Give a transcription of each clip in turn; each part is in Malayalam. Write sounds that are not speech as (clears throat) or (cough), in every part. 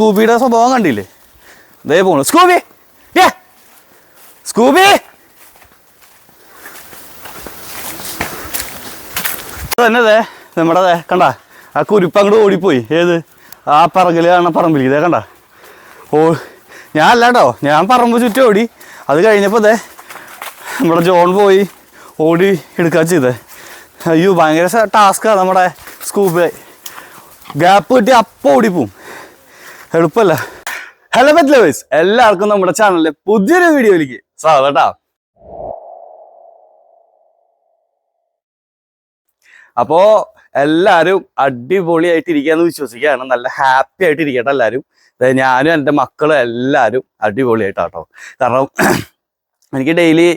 സ്കൂബിയുടെ സ്വഭാവം കണ്ടില്ലേ? ദേ പോണു. സ്കൂബി! സ്കൂബി! തന്നെ ദേ നമ്മുടെ ദേ കണ്ട? ആ കുരിപ്പ് അങ്ങോട്ട് ഓടിപ്പോയി. ഏത്? ആ പറമ്പിൽ കാണുന്ന പറമ്പിൽ ഇതേ കണ്ട? ഓ ഞാൻ അല്ലാട്ടോ ഞാൻ പറമ്പ് ചുറ്റും ഓടി. അത് കഴിഞ്ഞപ്പോൾ ദേ നമ്മുടെ ജോൺ പോയി ഓടി എടുക്കാൻ ചെയ്തേ. അയ്യോ ഭയങ്കര ടാസ്ക്കാണ് നമ്മുടെ സ്കൂബ് ഗ്യാപ്പ് കിട്ടി അപ്പോൾ ഓടിപ്പോവും. എളുപ്പമല്ല ഹലോ ബെറ്റ് ലവേഴ്സ് എല്ലാവർക്കും നമ്മുടെ ചാനലിലെ പുതിയൊരു വീഡിയോയിലേക്ക് സ്വാഗതം അപ്പോ എല്ലാവരും അടിപൊളിയായിട്ട് ഇരിക്കാന്ന് വിശ്വസിക്കുകയാണ്. നല്ല ഹാപ്പി ആയിട്ട് ഇരിക്കട്ടെ എല്ലാവരും ഞാനും എന്റെ മക്കളും എല്ലാവരും അടിപൊളിയായിട്ടാട്ടോ. കാരണം എനിക്ക് ഡെയിലി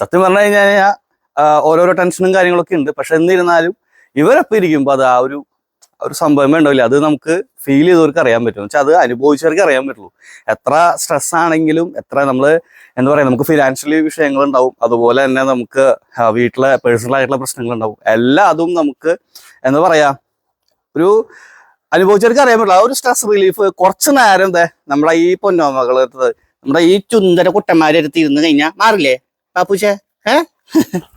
സത്യം പറഞ്ഞു കഴിഞ്ഞാൽ ഓരോരോ ടെൻഷനും കാര്യങ്ങളൊക്കെ ഉണ്ട്. പക്ഷെ എന്നിരുന്നാലും ഇവരൊപ്പം ഇരിക്കുമ്പോൾ അത് ആ ഒരു ഒരു സംഭവമേ ഉണ്ടാവില്ല. അത് നമുക്ക് ഫീൽ ചെയ്തവർക്ക് അറിയാൻ പറ്റും. വെച്ചാൽ അത് അനുഭവിച്ചവർക്ക് അറിയാൻ പറ്റുള്ളൂ. എത്ര സ്ട്രെസ് ആണെങ്കിലും എത്ര നമ്മൾ എന്താ പറയുക നമുക്ക് ഫിനാൻഷ്യലി വിഷയങ്ങൾ ഉണ്ടാവും അതുപോലെ തന്നെ നമുക്ക് വീട്ടിലെ പേഴ്സണൽ ആയിട്ടുള്ള പ്രശ്നങ്ങൾ ഉണ്ടാവും എല്ലാ അതും നമുക്ക് എന്താ പറയുക ഒരു അനുഭവിച്ചവർക്ക് അറിയാൻ പറ്റില്ല ആ ഒരു സ്ട്രെസ് റിലീഫ് കുറച്ച് നേരം ദേ നമ്മുടെ ഈ പൊന്നോമകൾ നമ്മുടെ ഈ ചുന്തര കുട്ടന്മാരെ അടുത്ത് ഇരുന്ന് കഴിഞ്ഞാൽ മാറില്ലേ? പാപ്പൂച്ചേ ഏ? (laughs)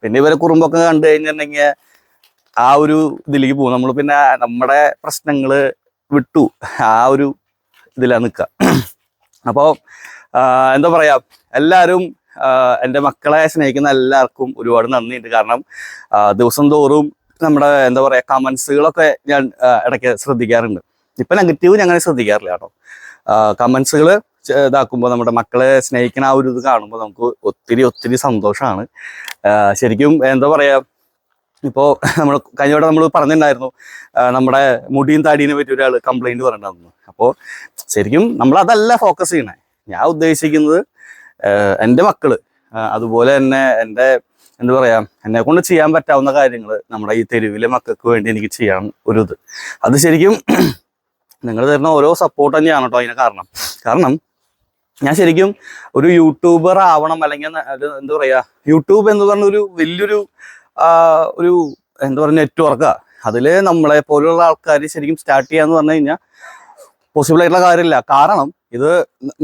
പിന്നെ ഇവരെ കുറുമ്പൊക്കെ കണ്ടു കഴിഞ്ഞിട്ടുണ്ടെങ്കിൽ ആ ഒരു ഇതിലേക്ക് പോകും. നമ്മൾ പിന്നെ നമ്മുടെ പ്രശ്നങ്ങൾ വിട്ടു. ആ ഒരു ഇതിലാണ് നിൽക്കുക അപ്പോൾ എന്താ പറയുക എല്ലാവരും എന്റെ മക്കളെ സ്നേഹിക്കുന്ന എല്ലാവർക്കും ഒരുപാട് നന്ദിയുണ്ട്. കാരണം ദിവസം തോറും നമ്മുടെ എന്താ പറയുക കമൻസുകളൊക്കെ ഞാൻ ഇടയ്ക്ക് ശ്രദ്ധിക്കാറുണ്ട്. ഇപ്പം നെഗറ്റീവ് ഞങ്ങൾ ശ്രദ്ധിക്കാറില്ല കേട്ടോ. കമൻസുകൾ ഇതാക്കുമ്പോൾ നമ്മുടെ മക്കളെ സ്നേഹിക്കുന്ന ആ ഒരു ഇത് കാണുമ്പോൾ നമുക്ക് ഒത്തിരി ഒത്തിരി സന്തോഷമാണ് ശരിക്കും എന്താ പറയാ ഇപ്പോൾ (laughs) നമ്മൾ കഴിഞ്ഞ വട്ടം നമ്മൾ പറഞ്ഞിട്ടുണ്ടായിരുന്നു നമ്മുടെ മുടിയും താടിയും പറ്റി ഒരാൾ കംപ്ലൈന്റ് പറഞ്ഞിട്ടുണ്ടായിരുന്നു. അപ്പോൾ ശരിക്കും നമ്മൾ അതല്ല ഫോക്കസ് ചെയ്യണേ. ഞാൻ ഉദ്ദേശിക്കുന്നത് എന്റെ മക്കൾ അതുപോലെ തന്നെ എന്റെ എന്താ പറയാ എന്നെ കൊണ്ട് ചെയ്യാൻ പറ്റാവുന്ന കാര്യങ്ങൾ നമ്മുടെ ഈ തെരുവിലെ മക്കൾക്ക് വേണ്ടി എനിക്ക് ചെയ്യാൻ ഒരു ഇത് അത് ശരിക്കും (clears throat) നിങ്ങൾ തരുന്ന ഓരോ സപ്പോർട്ട് തന്നെയാണ് കേട്ടോ അതിന് കാരണം. കാരണം ഞാൻ ശരിക്കും ഒരു യൂട്യൂബർ ആവണം അല്ലെങ്കിൽ എന്താ പറയാ യൂട്യൂബ് എന്ന് പറഞ്ഞ ഒരു വലിയൊരു ഒരു എന്താ പറയുക നെറ്റ്വർക്കാ. അതിൽ നമ്മളെ പോലുള്ള ആൾക്കാർ ശരിക്കും സ്റ്റാർട്ട് ചെയ്യാന്ന് പറഞ്ഞു കഴിഞ്ഞാൽ പോസിബിൾ ആയിട്ടുള്ള കാര്യമില്ല. കാരണം ഇത്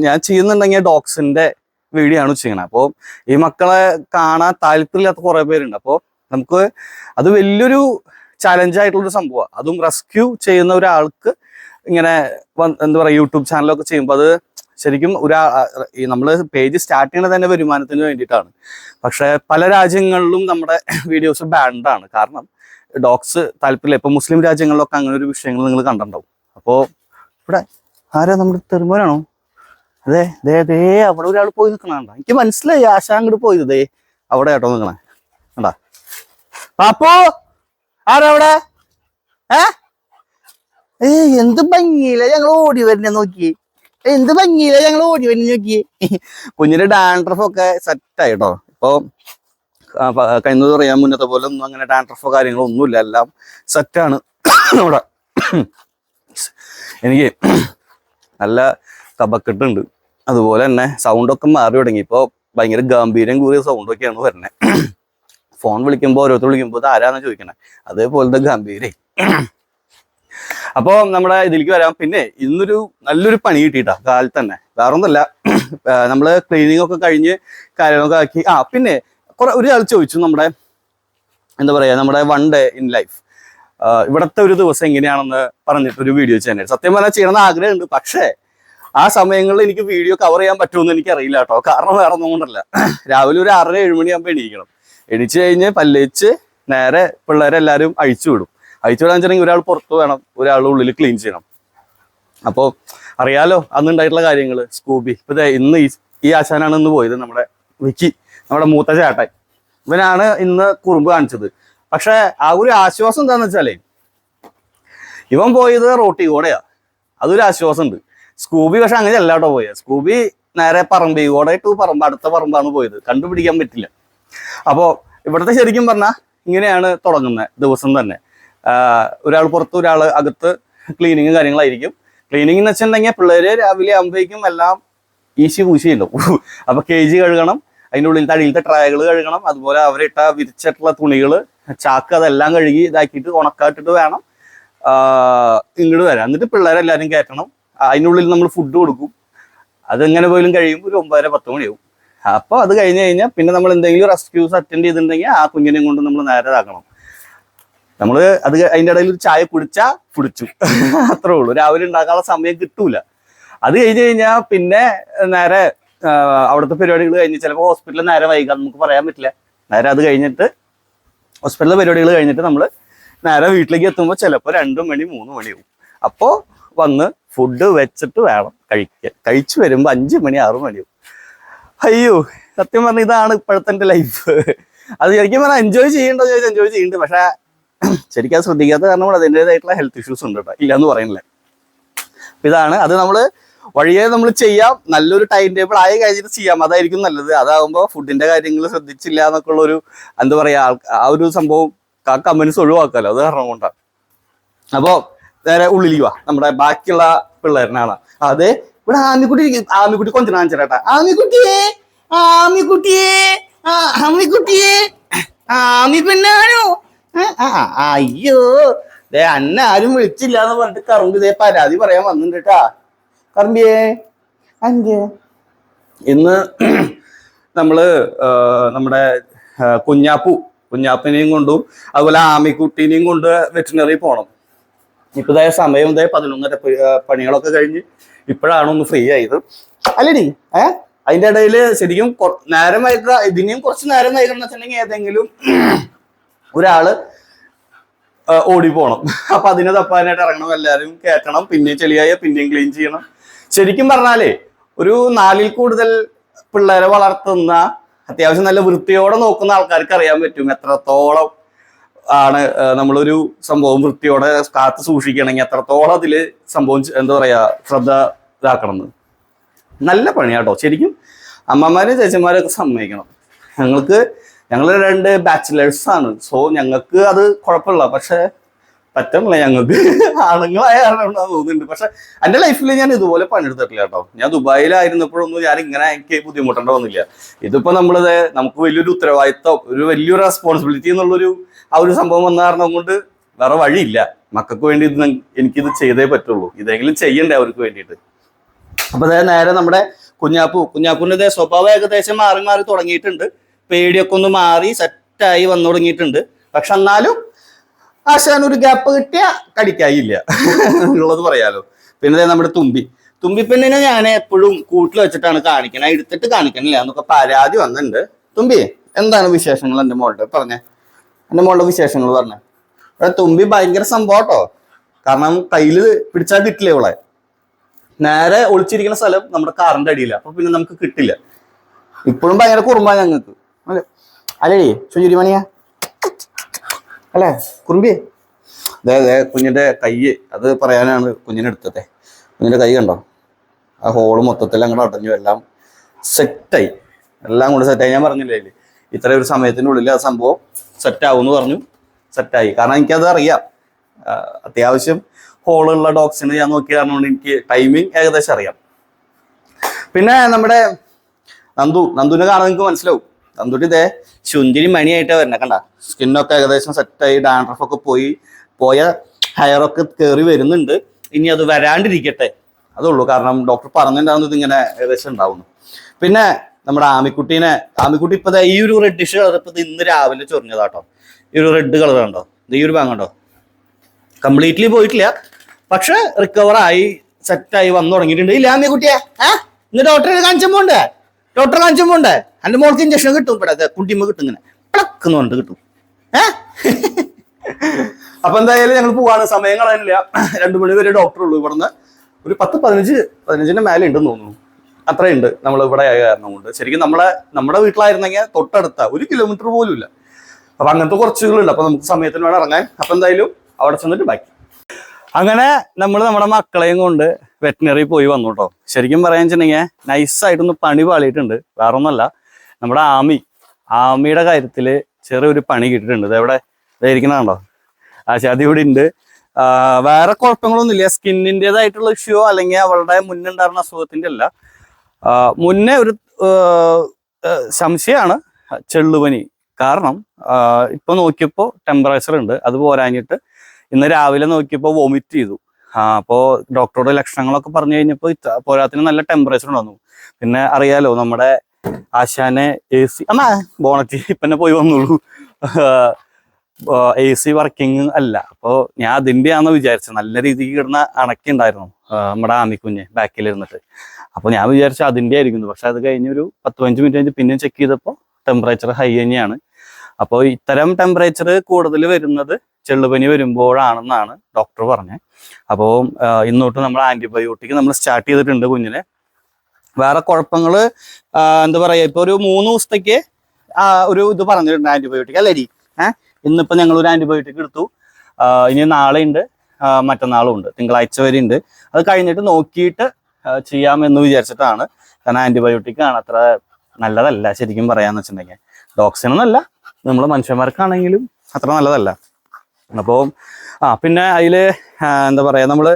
ഞാൻ ചെയ്യുന്നുണ്ടെങ്കിൽ ഡോക്സിന്റെ വീഡിയോ ആണ് ചെയ്യണത് അപ്പോൾ ഈ മക്കളെ കാണാൻ താല്പര്യമില്ലാത്ത കുറെ പേരുണ്ട്. അപ്പോൾ നമുക്ക് അത് വലിയൊരു ചലഞ്ച് ആയിട്ടുള്ളൊരു സംഭവമാണ് അതും റെസ്ക്യൂ ചെയ്യുന്ന ഒരാൾക്ക് ഇങ്ങനെ എന്താ പറയുക യൂട്യൂബ് ചാനലൊക്കെ ചെയ്യുമ്പോൾ അത് ശരിക്കും ഒരു നമ്മൾ പേജ് സ്റ്റാർട്ട് ചെയ്യണത് തന്നെ വരുമാനത്തിന് വേണ്ടിയിട്ടാണ്. പക്ഷെ പല രാജ്യങ്ങളിലും നമ്മുടെ (coughs) വീഡിയോസ് ബാൻഡാണ് കാരണം ഡോക്സ് താല്പര്യമില്ല. ഇപ്പൊ മുസ്ലിം രാജ്യങ്ങളിലൊക്കെ അങ്ങനെ ഒരു വിഷയങ്ങൾ നിങ്ങൾ കണ്ടിട്ടുണ്ടാവും. അപ്പോൾ ഇവിടെ ആരാ നമ്മുടെ തെരുമോനാണോ അതെ ദേ ദേ അവിടെ ഒരാൾ പോയി നിൽക്കണണ്ട എനിക്ക് മനസ്സിലായി ആശാ അങ്ങോട്ട് പോയത്. ദേ അവിടെ കേട്ടോ നിൽക്കണേ. കണ്ടാ? പാപ്പു ആരാ അവിടെ? ഏ? എന്ത് ഭംഗിയില്ല ഞങ്ങൾ ഓടി വരുന്ന നോക്കി. എന്ത് ഭംഗിയില്ല ഞങ്ങൾ ഓടി വരുന്ന നോക്കി കുഞ്ഞിന്റെ ഡാൻഡ്രഫ് ഒക്കെ സെറ്റ് ആയിട്ടോ ഇപ്പൊ കഴിഞ്ഞത് പറയാൻ മുന്നത്തെ പോലെ ഒന്നും അങ്ങനെ ഡാൻഡ്രഫോ കാര്യങ്ങളോ ഒന്നുമില്ല. എല്ലാം സെറ്റാണ് നമ്മുടെ എനിക്ക് നല്ല കബക്കെട്ടുണ്ട് അതുപോലെ തന്നെ സൗണ്ടൊക്കെ മാറി തുടങ്ങി. ഇപ്പോൾ ഭയങ്കര ഗംഭീരം കൂറിയ സൗണ്ടൊക്കെയാണ് വരുന്നത് ഫോൺ വിളിക്കുമ്പോ ഓരോരുത്തർ വിളിക്കുമ്പോ ഇത് ആരാന്ന് ചോദിക്കണേ? അതേപോലത്തെ ഗാംഭീര്യം. അപ്പോൾ നമ്മുടെ ഇതിലേക്ക് വരാം. പിന്നെ ഇന്നൊരു നല്ലൊരു പണി കിട്ടിയിട്ടാ കാലിൽ തന്നെ വേറെ ഒന്നല്ല (clears throat) നമ്മൾ ക്ലീനിങ് ഒക്കെ കഴിഞ്ഞ് കാര്യങ്ങളൊക്കെ ആക്കി. ആ പിന്നെ കുറെ ഒരാൾ ചോദിച്ചു നമ്മുടെ എന്താ പറയാ നമ്മുടെ വൺ ഡേ ഇൻ ലൈഫ് ഇവിടത്തെ ഒരു ദിവസം എങ്ങനെയാണെന്ന് പറഞ്ഞിട്ട് ഒരു വീഡിയോ ചെയ്യാനായിട്ട് സത്യം പറഞ്ഞാൽ ചെയ്യണമെന്ന് ആഗ്രഹമുണ്ട്. പക്ഷേ ആ സമയങ്ങളിൽ എനിക്ക് വീഡിയോ കവർ ചെയ്യാൻ പറ്റുമെന്ന് എനിക്ക് അറിയില്ല കേട്ടോ. കാരണം വേറെ ഒന്നും കൊണ്ടല്ല. (clears throat) രാവിലെ ഒരു ആറര ഏഴ് മണിയാകുമ്പോൾ എണീക്കണം. എണീച്ച് കഴിഞ്ഞ് പല്ലിച്ച് നേരെ പിള്ളേരെല്ലാവരും അഴിച്ചു വിടും. അഴിച്ചു വിടാൻ ഒരാൾ പുറത്ത് വേണം ഒരാൾ ഉള്ളിൽ ക്ലീൻ ചെയ്യണം. അപ്പോൾ അറിയാലോ അന്ന് ഉണ്ടായിട്ടുള്ള കാര്യങ്ങൾ സ്കൂബി ഇപ്പൊ ഇന്ന് ഈ ആശാനാണ് ഇന്ന് പോയത് നമ്മുടെ വിക്കി നമ്മുടെ മൂത്ത ചേട്ടൻ. ഇവനാണ് ഇന്ന് കുറുമ്പ് കാണിച്ചത്. പക്ഷെ ആ ഒരു ആശ്വാസം എന്താന്ന് വെച്ചാലേ ഇവൻ പോയത് റോട്ടി കൂടെയാ അതൊരു ആശ്വാസം ഉണ്ട് സ്കൂബി പക്ഷെ അങ്ങനെ അല്ല കേട്ടോ പോയത് സ്കൂബി നേരെ പറമ്പി കൂടെ ടു പറമ്പ് അടുത്ത പറമ്പാണ് പോയത്. കണ്ടുപിടിക്കാൻ പറ്റില്ല. അപ്പോ ഇവിടുത്തെ ശരിക്കും പറഞ്ഞാൽ ഇങ്ങനെയാണ് തുടങ്ങുന്നത് ദിവസം തന്നെ. ഒരാൾ പുറത്ത് ഒരാൾ അകത്ത് ക്ലീനിങ് കാര്യങ്ങളായിരിക്കും. ക്ലീനിങ് എന്ന് വെച്ചിട്ടുണ്ടെങ്കിൽ പിള്ളേര് രാവിലെ ആകുമ്പോഴേക്കും എല്ലാം ഈശി പൂശിയല്ലോ അപ്പൊ കെ ജി കഴുകണം അതിന്റെ ഉള്ളിൽ തടിയിലത്തെ ട്രയകൾ കഴുകണം അതുപോലെ അവരിട്ട വിരിച്ചിട്ടുള്ള തുണികൾ ചാക്ക് അതെല്ലാം കഴുകി ഇതാക്കിയിട്ട് ഉണക്കാട്ടിട്ട് വേണം ഇങ്ങോട്ട് വരാം എന്നിട്ട് പിള്ളേരെല്ലാരും കയറ്റണം. അതിനുള്ളിൽ നമ്മൾ ഫുഡ് കൊടുക്കും. അതെങ്ങനെ പോലും കഴിയുമ്പോൾ ഒരു ഒമ്പതര പത്ത് മണിയാവും. അപ്പോൾ അത് കഴിഞ്ഞ് കഴിഞ്ഞാൽ പിന്നെ നമ്മൾ എന്തെങ്കിലും റെസ്ക്യൂസ് അറ്റൻഡ് ചെയ്തിട്ടുണ്ടെങ്കിൽ ആ കുഞ്ഞിനെയും കൊണ്ട് നമ്മൾ നേരെ ഇതാക്കണം. നമ്മൾ അത് അതിന്റെ ഇടയിൽ ഒരു ചായ കുടിച്ചാ കുടിച്ചു. അത്രേ ഉള്ളൂ. രാവിലെ ഉണ്ടാക്കാനുള്ള സമയം കിട്ടൂല. അത് കഴിഞ്ഞ് കഴിഞ്ഞാൽ പിന്നെ നേരെ അവിടുത്തെ പരിപാടികൾ കഴിഞ്ഞ് ചിലപ്പോൾ ഹോസ്പിറ്റലിൽ നേരെ വൈകാം നമുക്ക് പറയാൻ പറ്റില്ല. നേരെ അത് കഴിഞ്ഞിട്ട് ഹോസ്പിറ്റലിലെ പരിപാടികൾ കഴിഞ്ഞിട്ട് നമ്മൾ നേരെ വീട്ടിലേക്ക് എത്തുമ്പോൾ ചിലപ്പോൾ രണ്ടു മണി മൂന്ന് മണിയാവും. അപ്പോൾ വന്ന് ഫുഡ് വെച്ചിട്ട് വേണം കഴിക്കാൻ. കഴിച്ചു വരുമ്പോൾ അഞ്ച് മണി ആറ് മണിയാവും. അയ്യോ സത്യം പറഞ്ഞ ഇതാണ് ഇപ്പോഴത്തെ ലൈഫ് അത് ശരിക്കും പറഞ്ഞാൽ എൻജോയ് ചെയ്യേണ്ടത് ചോദിച്ചാൽ എൻജോയ് ചെയ്യുന്നുണ്ട് പക്ഷേ ശരിക്കും അത് ശ്രദ്ധിക്കാത്ത കാരണം അതിന്റെതായിട്ടുള്ള ഹെൽത്ത് ഇഷ്യൂസ് ഉണ്ട് കേട്ടോ ഇല്ലാന്ന് പറയുന്നില്ല. ഇതാണ്. അത് നമ്മൾ വഴിയെ നമ്മൾ ചെയ്യാം. നല്ലൊരു ടൈം ടേബിൾ ആയി കഴിഞ്ഞിട്ട് ചെയ്യാം. അതായിരിക്കും നല്ലത്. അതാകുമ്പോൾ ഫുഡിന്റെ കാര്യങ്ങൾ ശ്രദ്ധിച്ചില്ല എന്നൊക്കെ ഉള്ളൊരു എന്താ പറയാ ആൾ- ആ ഒരു സംഭവം ആ കമ്പനീസ് ഒഴിവാക്കാലോ. അത് കാരണം കൊണ്ടാണ് അപ്പോൾ നേരെ ഉള്ളിലേക്ക് വാ. നമ്മുടെ ബാക്കിയുള്ള പിള്ളേരനാണ്. അതെ ഇവിടെ ആമിക്കുട്ടി. ആമിക്കുട്ടി കൊഞ്ചന കാണിച്ചേട്ടാ ആമിക്കുട്ടിയെ! ആമിക്കുട്ടിയെ! ആമിക്കുട്ടിയേ! ആമി പെണ്ണാണോ? അയ്യോ. ദേ അന്ന ആരും വിളിച്ചില്ല എന്ന് പറഞ്ഞിട്ട് കറുമ്പ് ദേ പരാതി പറയാൻ വന്നിട്ടുണ്ട് കേട്ടാ കറുമ്പിയേ. അഞ്ചേ ഇന്ന് (clears throat) നമ്മൾ നമ്മുടെ കുഞ്ഞാപ്പു കുഞ്ഞാപ്പിനെയും കൊണ്ടും അതുപോലെ ആമിക്കുട്ടീനെയും കൊണ്ട് വെറ്റിനറി പോണം. ഇപ്പൊ സമയം ഇതായ പതിനൊന്നര പണികളൊക്കെ കഴിഞ്ഞ് ഇപ്പോഴാണ് ഒന്ന് ഫ്രീ ആയത്. അല്ലടി ഏ? അതിന്റെ ഇടയിൽ ശരിക്കും നേരം ഇതിനെയും കുറച്ച് നേരം വൈകണം ഏതെങ്കിലും ഒരാൾ ഓടി പോണം അപ്പൊ അതിനെ തപ്പാനായിട്ട് ഇറങ്ങണം എല്ലാവരും കയറ്റണം പിന്നെ ചെളിയായ പിന്നെയും ക്ലീൻ ചെയ്യണം. ശരിക്കും പറഞ്ഞാലേ ഒരു നാലിൽ കൂടുതൽ പിള്ളേരെ വളർത്തുന്ന അത്യാവശ്യം നല്ല വൃത്തിയോടെ നോക്കുന്ന ആൾക്കാർക്ക് അറിയാൻ പറ്റും എത്രത്തോളം ആണ് നമ്മളൊരു സംഭവം വൃത്തിയോടെ കാത്ത് സൂക്ഷിക്കണമെങ്കിൽ എത്രത്തോളം അതിൽ സംഭവം എന്താ പറയാ ശ്രദ്ധ ഇതാക്കണം നല്ല പണിയാട്ടോ. ശരിക്കും അമ്മമാരും ചേച്ചിമാരൊക്കെ സമ്മതിക്കണം. ഞങ്ങൾക്ക് ഞങ്ങൾ രണ്ട് ബാച്ചിലേഴ്സാണ് സോ ഞങ്ങൾക്ക് അത് കുഴപ്പമില്ല. പക്ഷെ പറ്റണില്ല ഞങ്ങൾക്ക്. (laughs) ആണുങ്ങളായ കാരണം തോന്നുന്നുണ്ട്. പക്ഷെ എന്റെ ലൈഫിൽ ഞാൻ ഇതുപോലെ പണിയെടുത്തിട്ടില്ല കേട്ടോ. ഞാൻ ദുബായിലായിരുന്നപ്പോഴൊന്നും ഞാൻ ഇങ്ങനെ എനിക്ക് ബുദ്ധിമുട്ടേണ്ട വന്നില്ല. ഇതിപ്പോ നമ്മളത് നമുക്ക് വലിയൊരു ഉത്തരവാദിത്വം ഒരു വലിയൊരു റെസ്പോൺസിബിലിറ്റി എന്നുള്ളൊരു ആ ഒരു സംഭവം വന്ന കാരണം കൊണ്ട് വേറെ വഴിയില്ല. മക്കൾക്ക് വേണ്ടി ഇത് എനിക്കിത് ചെയ്തേ പറ്റുള്ളൂ. ഇതെങ്കിലും ചെയ്യണ്ടേ അവർക്ക് വേണ്ടിയിട്ട്. അപ്പോൾ അതായത് നേരെ നമ്മുടെ കുഞ്ഞാപ്പു. കുഞ്ഞാപ്പുവിന്റെ ദേ സ്വഭാവം ഏകദേശം മാറി മാറി തുടങ്ങിയിട്ടുണ്ട്. പേടിയൊക്കെ ഒന്ന് മാറി സെറ്റായി വന്നു തുടങ്ങിയിട്ടുണ്ട്. പക്ഷെ എന്നാലും ആശാൻ ഒരു ഗ്യാപ്പ് കിട്ടിയ കടിക്കായില്ല. ഉള്ളത് പറയാലോ. പിന്നെ നമ്മുടെ തുമ്പി. തുമ്പിപ്പെണ്ണിനെ ഞാൻ എപ്പോഴും കൂട്ടിൽ വെച്ചിട്ടാണ് കാണിക്കണേ. എടുത്തിട്ട് കാണിക്കണില്ല. എന്നൊക്കെ പരാതി വന്നിട്ടുണ്ട്. തുമ്പി എന്താണ് വിശേഷങ്ങൾ എന്റെ മോളുടെ? പറഞ്ഞേ. എന്റെ മോളുടെ വിശേഷങ്ങൾ പറഞ്ഞേ. ഇവിടെ തുമ്പി ഭയങ്കര സംഭവം കേട്ടോ. കാരണം കയ്യിൽ പിടിച്ചാൽ കിട്ടില്ല ഇവളെ? നേരെ ഒളിച്ചിരിക്കുന്ന സ്ഥലം നമ്മുടെ കാറിന്റെ അടിയില്ല അപ്പൊ പിന്നെ നമുക്ക് കിട്ടില്ല. ഇപ്പോഴും ഭയങ്കര കുറുമ്പാ ഞങ്ങൾക്ക്. അല്ലേ സുചിരി മണിയാ അല്ലേ കുറുമ്പി അതെ അതെ കുഞ്ഞിന്റെ കൈ അത് പറയാനാണ് കുഞ്ഞിനെ എടുത്തത്. കുഞ്ഞിന്റെ കൈ കണ്ടോ? ആ ഹോൾ മൊത്തത്തിൽ അങ്ങോട്ട് അടഞ്ഞു എല്ലാം സെറ്റായി എല്ലാം കൂടെ സെറ്റായി ഞാൻ പറഞ്ഞില്ലേ. ഇത്ര ഒരു സമയത്തിനുള്ളിൽ ആ സംഭവം സെറ്റ് ആവും എന്ന് പറഞ്ഞു സെറ്റായി കാരണം എനിക്കത് അറിയാം. അത്യാവശ്യം ഹോളുള്ള ഡോഗ്സിന് ഞാൻ നോക്കി കാരണം എനിക്ക് ടൈമിങ് ഏകദേശം അറിയാം. പിന്നെ നമ്മുടെ നന്ദു നന്ദുവിനെ കാണാൻ നിങ്ങൾക്ക് മനസ്സിലാവും. നന്ദുട്ടി ഇതേ ശുന്തിരി മണിയായിട്ട് വരണേ കണ്ട? സ്കിന്നൊക്കെ ഏകദേശം സെറ്റായി ഡാൻഡ്രഫൊക്കെ പോയി പോയ ഹെയറൊക്കെ കയറി വരുന്നുണ്ട്. ഇനി അത് വരാണ്ടിരിക്കട്ടെ. അതുള്ളൂ കാരണം ഡോക്ടർ പറഞ്ഞിട്ടുണ്ടാവുന്നത് ഇതിങ്ങനെ ഏകദേശം ഉണ്ടാവുന്നു. പിന്നെ നമ്മുടെ ആമിക്കുട്ടീനെ ആമിക്കുട്ടി ഇപ്പൊ ഈ ഒരു റെഡിഷ് കളർ ഇപ്പൊ ഇന്ന് രാവിലെ ചൊറിഞ്ഞതാട്ടോ. ഈ ഒരു റെഡ് കളർ കണ്ടോ? ഈ ഒരു ഭാഗം കണ്ടോ? കംപ്ലീറ്റ്ലി പോയിട്ടില്ല. പക്ഷെ റിക്കവർ ആയി സെറ്റായി വന്നു തുടങ്ങിയിട്ടുണ്ട്. ഇല്ല ആമിക്കുട്ടിയെ? ഏഹ് ഇന്ന് ഡോക്ടറെ കാണിച്ചാൽ പോണ്ടേ? ഡോക്ടറെ കാണിച്ചാൽ പോണ്ടേ? എന്റെ മോൾക്ക് ഇഞ്ചക്ഷൻ കിട്ടും ഇവിടെ. കുട്ടിമ്മ കിട്ടും ഇങ്ങനെ. പിളക്ക് എന്ന് പറഞ്ഞിട്ട് കിട്ടും. അപ്പൊ എന്തായാലും ഞങ്ങൾ പോവാണ്. സമയം കളയാനില്ല. രണ്ടു മണി വരെ ഡോക്ടർ ഉള്ളൂ. ഇവിടുന്ന് ഒരു പത്ത് പതിനഞ്ച് പതിനഞ്ചിന്റെ മേലെ ഉണ്ടെന്ന് തോന്നുന്നു. അത്രയുണ്ട്. നമ്മൾ ഇവിടെ ആയ കാരണം കൊണ്ട്. ശരിക്കും നമ്മളെ നമ്മുടെ വീട്ടിലായിരുന്നെങ്കിൽ തൊട്ടടുത്ത. ഒരു കിലോമീറ്റർ പോലും ഇല്ല. അപ്പൊ അങ്ങനത്തെ കുറച്ചുകളുണ്ട്. അപ്പൊ നമുക്ക് സമയത്തിന് വേണം ഇറങ്ങാൻ. അപ്പൊ എന്തായാലും അവിടെ ചെന്നിട്ട് ബാക്കി. അങ്ങനെ നമ്മൾ നമ്മുടെ മക്കളെയും കൊണ്ട് വെറ്റിനറി പോയി വന്നു കേട്ടോ. ശരിക്കും പറയാൻ വെച്ചിട്ടുണ്ടെങ്കിൽ നൈസായിട്ടൊന്ന് പണി പാളിയിട്ടുണ്ട്. വേറെ ഒന്നല്ല നമ്മുടെ ആമി ആമിയുടെ കാര്യത്തിൽ ചെറിയൊരു പണി കിട്ടിയിട്ടുണ്ട്. ഇതെവിടെ ഇതായിരിക്കുന്നതാണോ ആ ചതി ഇവിടെ ഉണ്ട്. വേറെ കുഴപ്പങ്ങളൊന്നുമില്ല. സ്കിന്നിന്റെതായിട്ടുള്ള ഇഷ്യൂ അല്ലെങ്കിൽ അവളുടെ മുന്നുണ്ടായിരുന്ന അസുഖത്തിന്റെ അല്ല. മുന്നേ ഒരു സംശയമാണ് ചെള്ളുപനി കാരണം ഇപ്പൊ നോക്കിയപ്പോൾ ടെമ്പറേച്ചർ ഉണ്ട്. അത് പോരാഞ്ഞിട്ട് ഇന്ന് രാവിലെ നോക്കിയപ്പോൾ വോമിറ്റ് ചെയ്തു. അപ്പോൾ ഡോക്ടറുടെ ലക്ഷണങ്ങളൊക്കെ പറഞ്ഞു കഴിഞ്ഞപ്പോൾ പോരാത്തിന് നല്ല ടെമ്പറേച്ചർ ഉണ്ടായിരുന്നു. പിന്നെ അറിയാലോ നമ്മുടെ ആശാനെ എ സി അമ്മ ബോണറ്റി ഇപ്പന്നെ പോയി വന്നുള്ളൂ എ സി വർക്കിംഗ് അല്ല. അപ്പോൾ ഞാൻ അതിന്റെയാണെന്ന് വിചാരിച്ചത് നല്ല രീതിക്ക് കിടന്ന അണക്കുണ്ടായിരുന്നു നമ്മുടെ ആമിക്കുഞ്ഞ് ബാക്കിൽ ഇരുന്നിട്ട്. അപ്പോൾ ഞാൻ വിചാരിച്ച അതിന്റെ ആയിരിക്കുന്നു പക്ഷെ അത് കഴിഞ്ഞ് ഒരു പത്ത് പതിനഞ്ച് മിനിറ്റ് കഴിഞ്ഞ് പിന്നെയും ചെക്ക് ചെയ്തപ്പോൾ ടെമ്പറേച്ചർ ഹൈ തന്നെയാണ്. അപ്പോൾ ഇത്തരം ടെമ്പറേച്ചർ കൂടുതൽ വരുന്നത് ചെള്ളുപനി വരുമ്പോഴാണെന്നാണ് ഡോക്ടർ പറഞ്ഞത് അപ്പോൾ ഇന്നോട്ട് നമ്മൾ ആന്റിബയോട്ടിക് നമ്മൾ സ്റ്റാർട്ട് ചെയ്തിട്ടുണ്ട് കുഞ്ഞിനെ. വേറെ കുഴപ്പങ്ങൾ എന്താ പറയുക ഇപ്പോൾ ഒരു മൂന്ന് ദിവസത്തേക്ക് ഒരു ഇത് പറഞ്ഞിട്ടുണ്ട് ആന്റിബയോട്ടിക് അല്ലേ ഡി ഏഹ് ഇന്നിപ്പോൾ ഞങ്ങൾ ഒരു ആന്റിബയോട്ടിക് എടുത്തു. ഇനി നാളെ ഉണ്ട് മറ്റന്നാളും ഉണ്ട്. തിങ്കളാഴ്ച വരെ ഉണ്ട് അത് കഴിഞ്ഞിട്ട് നോക്കിയിട്ട് ചെയ്യാമെന്ന് വിചാരിച്ചിട്ടാണ്. കാരണം ആന്റിബയോട്ടിക് ആണ് അത്ര നല്ലതല്ല ശരിക്കും പറയാന്ന് വെച്ചിട്ടുണ്ടെങ്കിൽ. ഡോക്സിനൊന്നല്ല നമ്മൾ മനുഷ്യന്മാർക്കാണെങ്കിലും അത്ര നല്ലതല്ല. അപ്പോൾ ആ പിന്നെ അതിൽ എന്താ പറയുക നമ്മൾ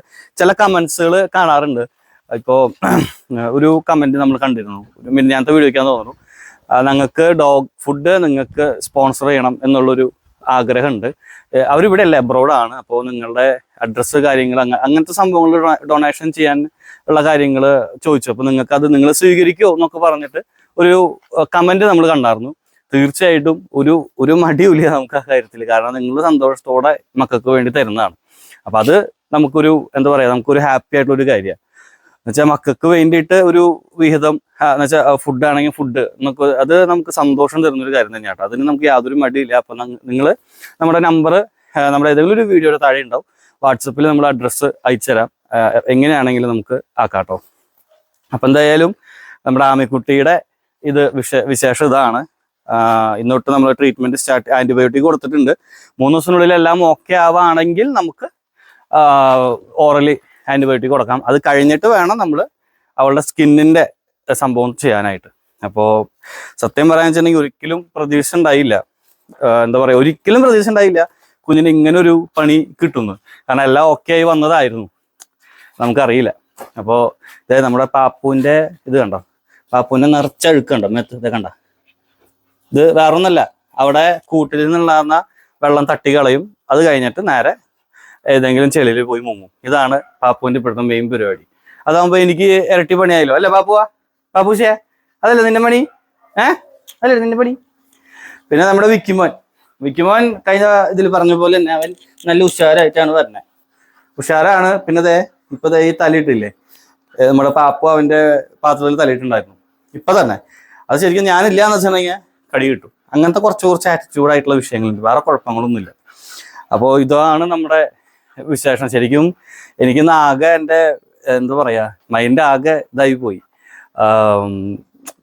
ചില കമൻസുകൾ കാണാറുണ്ട്. ഇപ്പോൾ (clears throat) ഒരു കമന്റ് നമ്മൾ കണ്ടിരുന്നു. ഒരു മിനിഞ്ഞാത്ത വീഡിയോയ്ക്കാന്ന് തോന്നുന്നു. ഞങ്ങൾക്ക് ഡോഗ് ഫുഡ് നിങ്ങൾക്ക് സ്പോൺസർ ചെയ്യണം എന്നുള്ളൊരു ആഗ്രഹമുണ്ട്. അവരിവിടെ അല്ല? അബ്രോഡാണ് അപ്പോൾ നിങ്ങളുടെ അഡ്രസ്സ് കാര്യങ്ങൾ അങ്ങനത്തെ സംഭവങ്ങൾ ഡൊണേഷൻ ചെയ്യാൻ ഉള്ള കാര്യങ്ങൾ ചോദിച്ചു. അപ്പോൾ നിങ്ങൾക്ക് അത് നിങ്ങൾ സ്വീകരിക്കുമോ എന്നൊക്കെ പറഞ്ഞിട്ട് ഒരു കമന്റ് നമ്മൾ കണ്ടായിരുന്നു തീർച്ചയായിട്ടും ഒരു ഒരു മടിയുമില്ല നമുക്ക് ആ കാര്യത്തിൽ കാരണം നിങ്ങൾ സന്തോഷത്തോടെ മക്കൾക്ക് വേണ്ടി തരുന്നതാണ്. അപ്പൊ അത് നമുക്കൊരു എന്താ പറയാ നമുക്കൊരു ഹാപ്പി ആയിട്ടുള്ള ഒരു കാര്യമാണ് എന്നുവെച്ചാൽ മക്കൾക്ക് വേണ്ടിയിട്ട് ഒരു വിഹിതം എന്നുവെച്ചാൽ ഫുഡ് ആണെങ്കിൽ ഫുഡ് നമുക്ക് അത് നമുക്ക് സന്തോഷം തരുന്ന ഒരു കാര്യം തന്നെയാണ് അതിന് നമുക്ക് യാതൊരു മടിയില്ല. അപ്പൊ നിങ്ങൾ നമ്മുടെ നമ്പർ നമ്മുടെ ഏതെങ്കിലും ഒരു വീഡിയോയുടെ താഴെ ഉണ്ടാവും. വാട്സപ്പിൽ നമ്മൾ അഡ്രസ്സ് അയച്ചുതരാം. എങ്ങനെയാണെങ്കിലും നമുക്ക് ആക്കാട്ടോ. അപ്പൊ എന്തായാലും നമ്മുടെ ആമിക്കുട്ടിയുടെ ഇത് വിശ വിശേഷം ഇതാണ്. ഇന്നോട്ട് ഇന്നൊട്ട് നമ്മൾ ട്രീറ്റ്മെന്റ് സ്റ്റാർട്ട് ആന്റിബയോട്ടിക് കൊടുത്തിട്ടുണ്ട്. മൂന്ന് ദിവസത്തിനുള്ളിൽ എല്ലാം ഓക്കെ ആവുകയാണെങ്കിൽ നമുക്ക് ഓറലി ആന്റിബയോട്ടിക് കൊടുക്കാം. അത് കഴിഞ്ഞിട്ട് വേണം നമ്മൾ അവളുടെ സ്കിന്നിന്റെ സംഭവം ചെയ്യാനായിട്ട്. അപ്പോൾ സത്യം പറയാന്ന് വെച്ചിട്ടുണ്ടെങ്കിൽ ഒരിക്കലും പ്രതീക്ഷ ഉണ്ടായില്ല. എന്താ പറയുക ഒരിക്കലും പ്രതീക്ഷ ഉണ്ടായില്ല കുഞ്ഞിന് ഇങ്ങനെ ഒരു പണി കിട്ടുന്നു. കാരണം എല്ലാം ഓക്കെ ആയി വന്നതായിരുന്നു. നമുക്കറിയില്ല. അപ്പോൾ ഇതായത് നമ്മുടെ പാപ്പുവിന്റെ ഇത് കണ്ടോ? പാപ്പുവിന്റെ നിറച്ചഴുക്ക് കണ്ടോ? മെത്ത് ഇത് കണ്ട? ഇത് വേറൊന്നല്ല. അവിടെ കൂട്ടിൽ നിന്നുണ്ടാകുന്ന വെള്ളം തട്ടി കളയും. അത് കഴിഞ്ഞിട്ട് നേരെ ഏതെങ്കിലും ചെളിയിൽ പോയി മുങ്ങും. ഇതാണ് പാപ്പുവിന്റെ ഇപ്പോഴത്തെ മെയിൻ പരിപാടി. അതാകുമ്പോ എനിക്ക് ഇരട്ടി പണിയായല്ലോ. അല്ലേ പാപ്പുവാ? പാപ്പൂശേ അതല്ലേ നിന്റെ പണി? ഏ? അല്ലേ നിന്റെ പണി? പിന്നെ നമ്മുടെ വിക്കിമോൻ. വിക്കിമോൻ കഴിഞ്ഞ ഇതിൽ പറഞ്ഞ പോലെ തന്നെ അവൻ നല്ല ഉഷാരായിട്ടാണ് വരണേ. ഉഷാറാണ് പിന്നെ ദേ ഇപ്പൊ ഈ തലയിട്ടില്ലേ? നമ്മുടെ പാപ്പു അവന്റെ പാത്രത്തിൽ തലയിട്ടുണ്ടായിരുന്നു. ഇപ്പൊ തന്നെ. അത് ശരിക്കും ഞാനില്ല എന്ന് വെച്ചിട്ടുണ്ടെങ്കിൽ കടി കിട്ടും. അങ്ങനത്തെ കുറച്ച് കുറച്ച് ആറ്റിറ്റ്യൂഡ് ആയിട്ടുള്ള വിഷയങ്ങളുണ്ട്. വേറെ കുഴപ്പങ്ങളൊന്നുമില്ല. അപ്പോൾ ഇതാണ് നമ്മുടെ വിശേഷം ശരിക്കും എനിക്കിന്ന് ആകെ എന്റെ എന്താ പറയുക മൈൻഡ് ആകെ ഇതായി പോയി.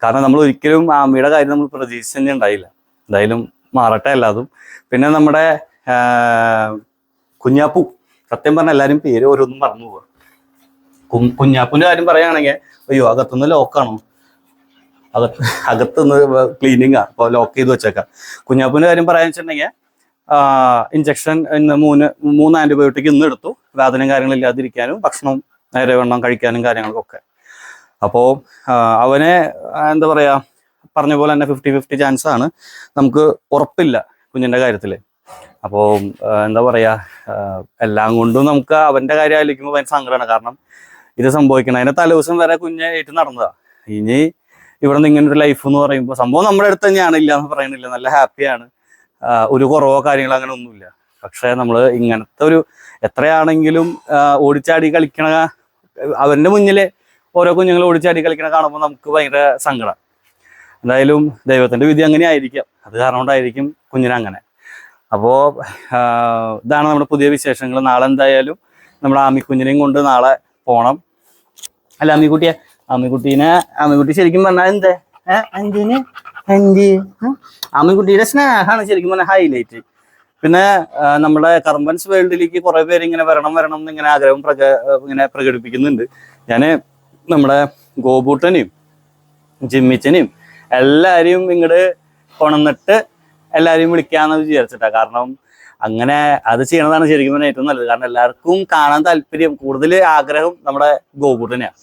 കാരണം നമ്മൾ ഒരിക്കലും ആമിയുടെ കാര്യം നമ്മൾ പ്രതീക്ഷിച്ച് തന്നെ ഉണ്ടായില്ല. എന്തായാലും മാറട്ടെ എല്ലാതും. പിന്നെ നമ്മുടെ കുഞ്ഞാപ്പു. സത്യം പറഞ്ഞ എല്ലാവരും പേര് ഓരോന്നും മറന്നു കു- കുഞ്ഞാപ്പുവിന്റെ കാര്യം പറയുകയാണെങ്കിൽ അയ്യോ അകത്തുനിന്ന് ലോക്കാണോ? അകത്ത് അകത്തുനിന്ന് ക്ലീനിങ് അപ്പോൾ ലോക്ക് ചെയ്ത് വെച്ചേക്കാം. കുഞ്ഞാപ്പുവിന്റെ കാര്യം പറയാന്ന് വെച്ചിട്ടുണ്ടെങ്കിൽ ഇഞ്ചക്ഷൻ ഇന്ന് മൂന്ന് മൂന്ന് ആന്റിബയോട്ടിക് ഇന്ന് എടുത്തു. വേദനയും കാര്യങ്ങളും ഇല്ലാതിരിക്കാനും ഭക്ഷണം നേരെ വണ്ണം കഴിക്കാനും കാര്യങ്ങൾക്കൊക്കെ. അപ്പോൾ അവനെ എന്താ പറയുക പറഞ്ഞ പോലെ തന്നെ ഫിഫ്റ്റി ഫിഫ്റ്റി ചാൻസ് ആണ്. നമുക്ക് ഉറപ്പില്ല കുഞ്ഞിന്റെ കാര്യത്തിൽ അപ്പോൾ എന്താ പറയുക എല്ലാം കൊണ്ടും നമുക്ക് അവന്റെ കാര്യം ആലോചിക്കുമ്പോൾ ഭയങ്കര സങ്കടമാണ് കാരണം ഇത് സംഭവിക്കണം അതിന്റെ തലേദിവസം വരെ കുഞ്ഞ് ഏറ്റ് നടന്നതാണ് ഇനി ഇവിടെ നിന്ന് ഇങ്ങനെ ഒരു ലൈഫ് എന്ന് പറയുമ്പോൾ സംഭവം നമ്മുടെ അടുത്ത് തന്നെയാണ് ഇല്ല എന്ന് പറയണില്ല നല്ല ഹാപ്പിയാണ് ഒരു കുറവോ കാര്യങ്ങളോ അങ്ങനെ ഒന്നുമില്ല. പക്ഷേ നമ്മൾ ഇങ്ങനത്തെ ഒരു എത്രയാണെങ്കിലും ഓടിച്ചാടി കളിക്കണ അവന്റെ മുന്നിലെ ഓരോ കുഞ്ഞുങ്ങൾ ഓടിച്ചാടി കളിക്കണ കാണുമ്പോൾ നമുക്ക് ഭയങ്കര സങ്കടം. എന്തായാലും ദൈവത്തിന്റെ വിധി അങ്ങനെ ആയിരിക്കാം. അത് കാരണം കൊണ്ടായിരിക്കും കുഞ്ഞിനങ്ങനെ അപ്പോൾ ഇതാണ് നമ്മുടെ പുതിയ വിശേഷങ്ങൾ നാളെ എന്തായാലും നമ്മുടെ ആമിക്കുഞ്ഞിനെയും കൊണ്ട് നാളെ പോണം. അല്ല അമ്മിക്കുട്ടിയെ അമ്മിക്കുട്ടീനെ അമ്മിക്കുട്ടി ശരിക്കും പറഞ്ഞാൽ എന്തേ? ഏഹ് അഞ്ചിന് ഉം. അമ്മിക്കുട്ടിയുടെ സ്നേഹമാണ് ശരിക്കും പറഞ്ഞാൽ ഹൈലൈറ്റ് പിന്നെ നമ്മുടെ കർമ്മൻസ് വേൾഡിലേക്ക് കുറെ പേര് ഇങ്ങനെ വരണം വരണം എന്ന് ഇങ്ങനെ ആഗ്രഹം പ്രക ഇങ്ങനെ പ്രകടിപ്പിക്കുന്നുണ്ട്. ഞാൻ നമ്മുടെ ഗോപൂട്ടനെയും ജിമ്മിച്ചനെയും എല്ലാരെയും ഇങ്ങോട്ട് കൊണന്നിട്ട് എല്ലാരെയും വിളിക്കാന്ന് വിചാരിച്ചിട്ടാ. കാരണം അങ്ങനെ അത് ചെയ്യണതാണ് ശരിക്കും പറഞ്ഞാൽ ഏറ്റവും നല്ലത്. കാരണം എല്ലാവർക്കും കാണാൻ താല്പര്യം കൂടുതൽ ആഗ്രഹം നമ്മുടെ ഗോപൂട്ടനെയാണ്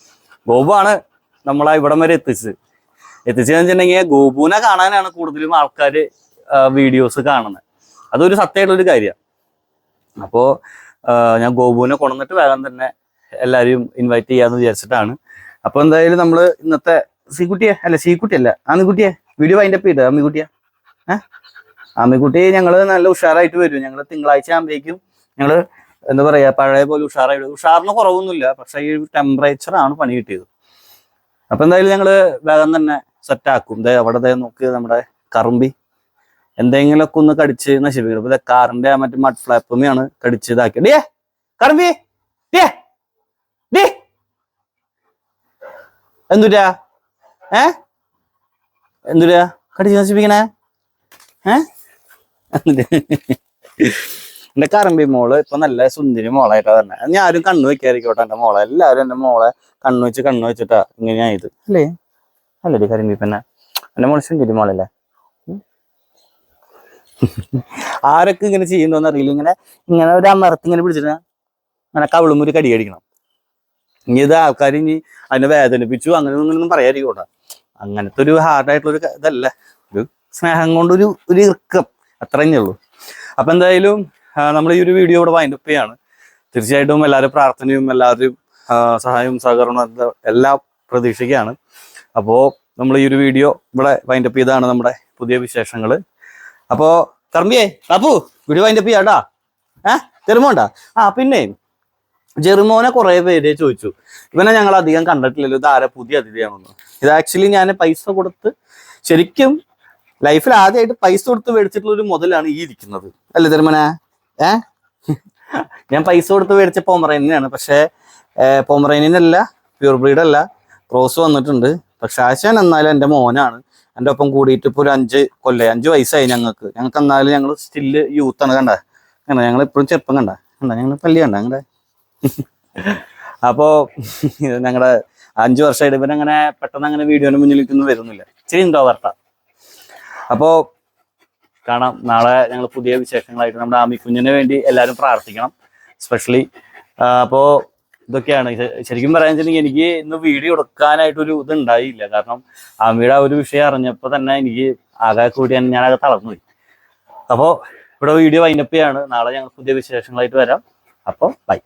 ഗോപുവാണ് നമ്മളെ ഇവിടം വരെ എത്തിച്ചത്. എത്തിച്ചതെന്ന് വെച്ചിട്ടുണ്ടെങ്കിൽ ഗോപുവിനെ കാണാനാണ് കൂടുതലും ആൾക്കാർ വീഡിയോസ് കാണുന്നത് അതൊരു സത്യമായിട്ടുള്ളൊരു കാര്യമാണ്. അപ്പോൾ ഞാൻ ഗോപുവിനെ കൊണ്ടുവന്നിട്ട് വേഗം തന്നെ എല്ലാവരെയും ഇൻവൈറ്റ് ചെയ്യാന്ന് വിചാരിച്ചിട്ടാണ്. അപ്പോൾ എന്തായാലും നമ്മൾ ഇന്നത്തെ സീക്കുട്ടിയെ അല്ല സീക്കുട്ടിയല്ല ആമിക്കുട്ടിയെ വീഡിയോ വൈൻഡ് അപ്പ് ചെയ്തോ അമ്മിക്കുട്ടിയെ ഏഹ് ആമിക്കുട്ടി ഞങ്ങൾ നല്ല ഉഷാറായിട്ട് വരും. ഞങ്ങൾ തിങ്കളാഴ്ച ആകുമ്പോഴേക്കും ഞങ്ങൾ എന്താ പറയാ പഴയ പോലെ ഉഷാറായിട്ട് ഉഷാറിന് കുറവൊന്നുമില്ല പക്ഷേ ഈ ടെമ്പറേച്ചറാണ് പണി കിട്ടിയത്. അപ്പൊ എന്തായാലും ഞങ്ങൾ വേഗം തന്നെ സെറ്റ് ഇതേ ദേ അവിടെ ദേ നോക്ക് നമ്മുടെ കറുമ്പി. എന്തെങ്കിലുമൊക്കെ ഒന്ന് കടിച്ച് നശിപ്പിക്കണം ദേ കാറിന്റെ മറ്റേ മഡ് ഫ്ലാപ്പുമാണ് കടിച്ച് ഇതാക്കി ഡിയേ കറുമ്പി ഡിയേ ഡി എന്തുരാ ഏ? എന്തുരാ കടിച്ച് നശിപ്പിക്കണേ? ഏ? എന്റെ കറമ്പി മോൾ ഇപ്പൊ നല്ല സുന്ദരി മോളായിട്ടാ തന്നെ ഞാനും കണ്ണു വെക്കാതിരിക്കോട്ടെ എന്റെ മോളെ. എല്ലാരും എന്റെ മോളെ കണ്ണു വെച്ച് കണ്ണു വെച്ചിട്ടാ ഇങ്ങനെയായത് അല്ലേ? അല്ലേ കരിമ്പി പിന്നെ എന്റെ മോൾ സുന്ദരി മോളല്ലേ. ആരൊക്കെ ഇങ്ങനെ ചെയ്യുന്നോന്ന് അറിയില്ല. ഇങ്ങനെ ഇങ്ങനെ ഒരു അമർത്ത് ഇങ്ങനെ പിടിച്ചിട്ട് അങ്ങനെ കവിളുമുരി കടി അടിക്കണം ഇനി ഇത് ആൾക്കാർ ഇനി അതിനെ വേദനിപ്പിച്ചു അങ്ങനെ ഒന്നും പറയാതിരിക്കോട്ടെ അങ്ങനത്തെ ഒരു ഹാർഡായിട്ടുള്ള ഒരു ഇതല്ല. ഒരു സ്നേഹം കൊണ്ടൊരു ഒരു ഇറുക്കം. അത്രയേ ഉള്ളൂ. അപ്പൊ എന്തായാലും നമ്മൾ ഈ ഒരു വീഡിയോ ഇവിടെ വൈൻഡപ്പ് ചെയ്യാണ്. തീർച്ചയായിട്ടും എല്ലാവരും പ്രാർത്ഥനയും എല്ലാവരും സഹായവും സഹകരണവും എല്ലാം പ്രതീക്ഷിക്കുകയാണ്. അപ്പോൾ നമ്മൾ ഈ ഒരു വീഡിയോ ഇവിടെ വൈൻഡപ്പ് ചെയ്താണ് നമ്മുടെ പുതിയ വിശേഷങ്ങൾ അപ്പോൾ കർമ്മിയേ അപ്പു വീഡിയോ വൈൻഡപ്പ് ചെയ്യാട്ടാ? ഏ? തെരുമോണ്ടാ ആ പിന്നെ ജെറുമോനെ കുറേ പേര് ചോദിച്ചു. ഇവനെ ഞങ്ങൾ അധികം കണ്ടിട്ടില്ലല്ലോ ഇത് ആരെ പുതിയ അതിഥിയാണെന്ന്. ഇത് ആക്ച്വലി ഞാൻ പൈസ കൊടുത്ത് ശരിക്കും ലൈഫിൽ ആദ്യമായിട്ട് പൈസ കൊടുത്ത് മേടിച്ചിട്ടുള്ള ഒരു മുതലാണ് ഈ ഇരിക്കുന്നത്. അല്ലേ തെരുമനെ ഏ? ഞാൻ പൈസ കൊടുത്ത് മേടിച്ച പോമറേനിയാണ് പക്ഷേ പോമറേനിയനല്ല പ്യൂർ ബ്രീഡല്ല ക്രോസ് വന്നിട്ടുണ്ട്. പക്ഷെ ആശാൻ എന്നാലും എന്റെ മോനാണ്. എന്റെ ഒപ്പം കൂടിയിട്ട് ഇപ്പോൾ ഒരു അഞ്ച് കൊല്ലം അഞ്ച് വയസ്സായി ഞങ്ങൾക്ക്. ഞങ്ങൾക്ക് എന്നാലും ഞങ്ങൾ സ്റ്റിൽ ആണ് കണ്ട? കണ്ട? ഞങ്ങൾ ഇപ്പോഴും ചെറുപ്പം കണ്ട? കണ്ട? ഞങ്ങൾ പള്ളി കണ്ട? ഞങ്ങളുടെ അപ്പോ ഞങ്ങളുടെ അഞ്ചു വർഷമായിട്ട് അങ്ങനെ പെട്ടെന്ന് അങ്ങനെ വീഡിയോന് മുന്നിലേക്കൊന്നും വരുന്നില്ല. ഇച്ചിരി ഉണ്ടോ വർട്ട അപ്പോൾ കാണാം. നാളെ ഞങ്ങൾ പുതിയ വിശേഷങ്ങളായിട്ട് നമ്മുടെ ആമി ആമിക്കുഞ്ഞിന് വേണ്ടി എല്ലാവരും പ്രാർത്ഥിക്കണം. സ്പെഷ്യലി അപ്പോൾ ഇതൊക്കെയാണ്. ശരിക്കും പറയാൻ വെച്ചിട്ടുണ്ടെങ്കിൽ എനിക്ക് ഇന്ന് വീഡിയോ എടുക്കാനായിട്ടൊരു ഇത് ഉണ്ടായില്ല കാരണം ആമിയുടെ ആ ഒരു വിഷയം അറിഞ്ഞപ്പോൾ തന്നെ എനിക്ക് ആകെ കൂടി ഞാൻ ഞാനത് തളർന്നുപോയി. അപ്പോൾ ഇവിടെ വീഡിയോ വൈൻഡപ്പ് ചെയ്യാണ്. നാളെ ഞങ്ങൾ പുതിയ വിശേഷങ്ങളായിട്ട് വരാം. അപ്പോൾ ബൈ